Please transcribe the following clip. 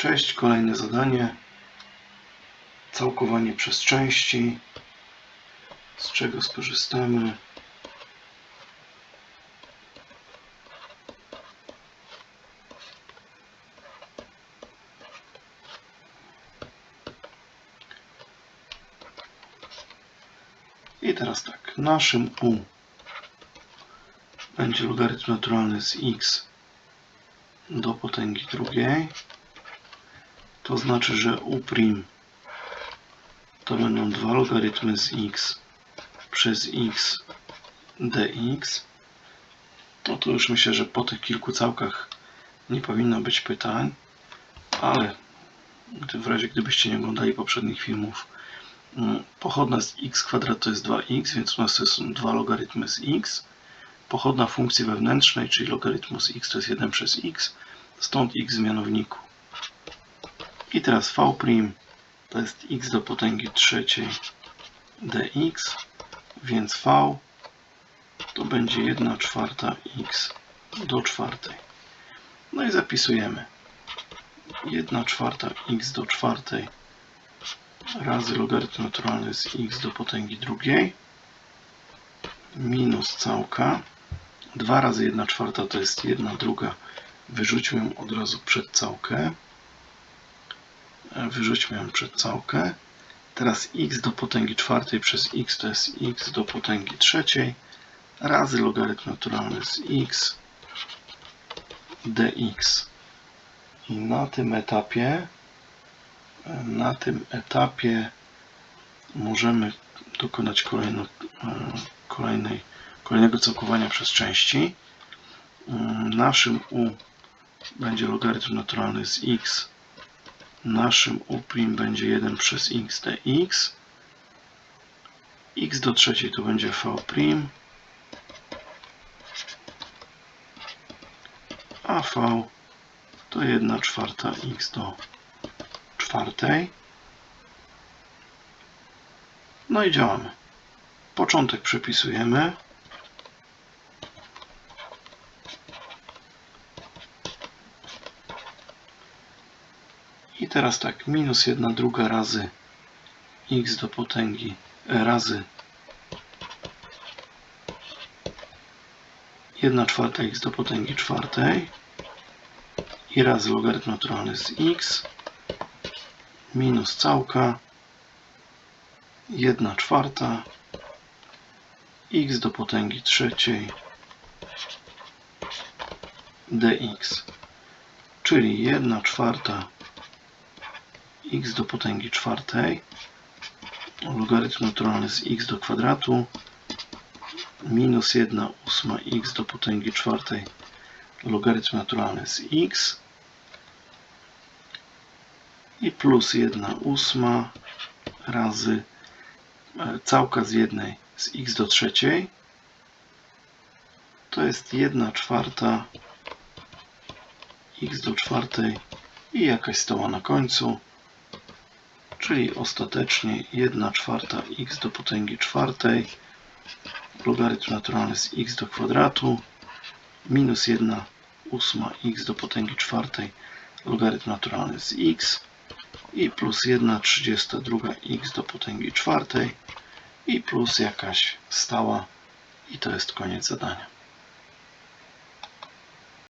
Cześć, kolejne zadanie. Całkowanie przez części. Z czego skorzystamy? I teraz tak, naszym u będzie logarytm naturalny z x do potęgi drugiej. To znaczy, że u' to będą dwa logarytmy z x przez x dx. No to już myślę, że po tych kilku całkach nie powinno być pytań, ale w razie gdybyście nie oglądali poprzednich filmów, mm, pochodna z x kwadrat to jest 2x, więc u nas to są dwa logarytmy z x. Pochodna funkcji wewnętrznej, czyli logarytmu z x to jest 1 przez x, stąd x w mianowniku. I teraz v' to jest x do potęgi trzeciej dx, więc v to będzie 1 czwarta x do czwartej. No i zapisujemy. 1 czwarta x do czwartej razy logarytm naturalny z x do potęgi drugiej minus całka. 2 razy 1 czwarta to jest 1 druga. Wyrzućmy ją od razu przed całkę. E, Wyrzućmy ją przed całkę. Teraz x do potęgi czwartej przez x to jest x do potęgi trzeciej razy logarytm naturalny z x dx. I na tym etapie e, na tym etapie możemy dokonać kolejno, e, kolejnej, kolejnego całkowania przez części. Naszym u będzie logarytm naturalny z x. Naszym u' będzie 1 przez x dx. x do trzeciej to będzie v', a v to 1 czwarta x do czwartej. No i działamy. Początek przepisujemy. I teraz tak, minus 1 druga razy x do potęgi e, razy 1 czwarta x do potęgi czwartej i razy logarytm naturalny z x minus całka 1 czwarta x do potęgi trzeciej dx. Czyli 1 czwarta x do potęgi czwartej. Logarytm naturalny z x do kwadratu. Minus 1 ósma x do potęgi czwartej. Logarytm naturalny z x. I plus 1 ósma razy e, całka z jednej z x do trzeciej. To jest 1 czwarta x do czwartej i jakaś stoła na końcu czyli ostatecznie 1 czwarta x do potęgi czwartej logarytm naturalny z x do kwadratu minus 1 ósma x do potęgi czwartej logarytm naturalny z x i plus 1 32 x do potęgi czwartej i plus jakaś stała i to jest koniec zadania.